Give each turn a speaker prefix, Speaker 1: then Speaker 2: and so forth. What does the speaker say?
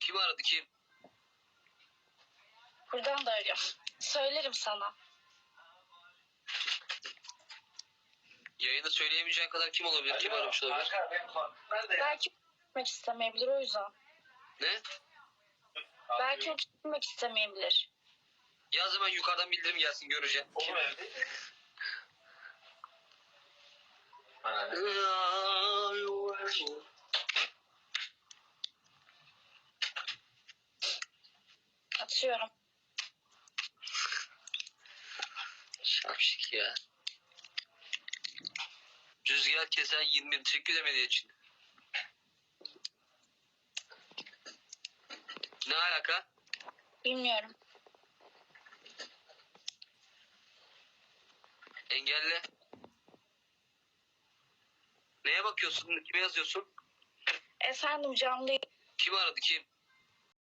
Speaker 1: Kim aradı kim?
Speaker 2: Buradan da arıyorum. Söylerim sana.
Speaker 1: Yayında söyleyemeyeceğin kadar kim olabilir? Kim aramış olabilir?
Speaker 2: Belki gitmek istemeyebilir o yüzden.
Speaker 1: Ne?
Speaker 2: Belki o gitmek istemeyebilir.
Speaker 1: Yaz hemen yukarıdan bildirim gelsin göreceğim.
Speaker 3: Oğlum evde. Bana ne?
Speaker 2: Atıyorum.
Speaker 1: Şapşik ya. Rüzgar kesen 20 teşekkür edemediği için. Ne alaka?
Speaker 2: Bilmiyorum.
Speaker 1: Engelle. Neye bakıyorsun? Kime yazıyorsun?
Speaker 2: Efendim canlı
Speaker 1: Kim aradı kim?